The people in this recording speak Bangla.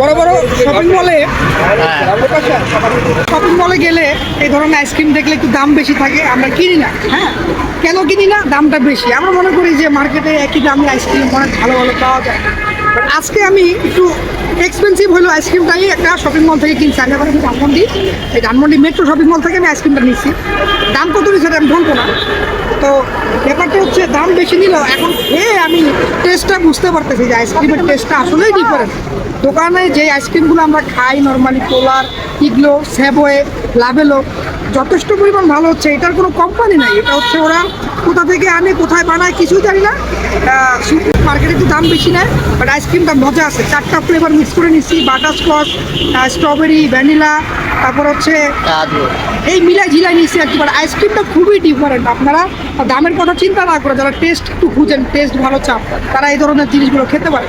বড় বড় শপিং মলে শপিং মলে গেলে এই ধরনের আইসক্রিম দেখলে একটু দাম বেশি থাকে, আমরা কিনি না। হ্যাঁ? কেন কিনি না? দামটা বেশি। আমরা মনে করি যে মার্কেটে একই দামে আইসক্রিম অনেক ভালো ভালো পাওয়া যায়। আজকে আমি একটু এক্সপেন্সিভ হলো আইসক্রিমটাই একটা শপিং মল থেকে কিনছি। আমি আছি ধানমন্ডি, এই ধানমন্ডি মেট্রো শপিং মল থেকে আমি আইসক্রিমটা নিচ্ছি দাম কত নিচ্ছে আমি বলব না। তো ব্যাপারটা হচ্ছে দাম বেশি নিল, এখন খেয়ে আমি টেস্টটা বুঝতে পারতেছি যে আইসক্রিমের টেস্টটা আসলেই ডিফারেন্ট দোকানে যে আইসক্রিমগুলো আমরা খাই নর্মালি পোলার ইগলো স্যাবোয়ে লাভেলো যথেষ্ট পরিমাণ ভালো হচ্ছে। এটার কোনো কোম্পানি নাই। এটা হচ্ছে ওরা কোথা থেকে আনে, কোথায় বানায়, কিছুই জানি না। মার্কেটে একটু দাম বেশি নেয় বাট আইসক্রিমটা মজা আছে। চারটা ফ্লেভার মিক্স করে নিচ্ছি বাটার স্কচ স্ট্রবেরি ভ্যানিলা তারপর হচ্ছে এই মিলাই ঝিলাই নিচ্ছি আর কি। বাট আইসক্রিমটা খুবই ডিফারেন্ট আপনারা দামের কথা চিন্তা না করে যারা টেস্ট একটু খুঁজেন টেস্ট ভালো চাপ, তারা এই ধরনের জিনিসগুলো খেতে পারে।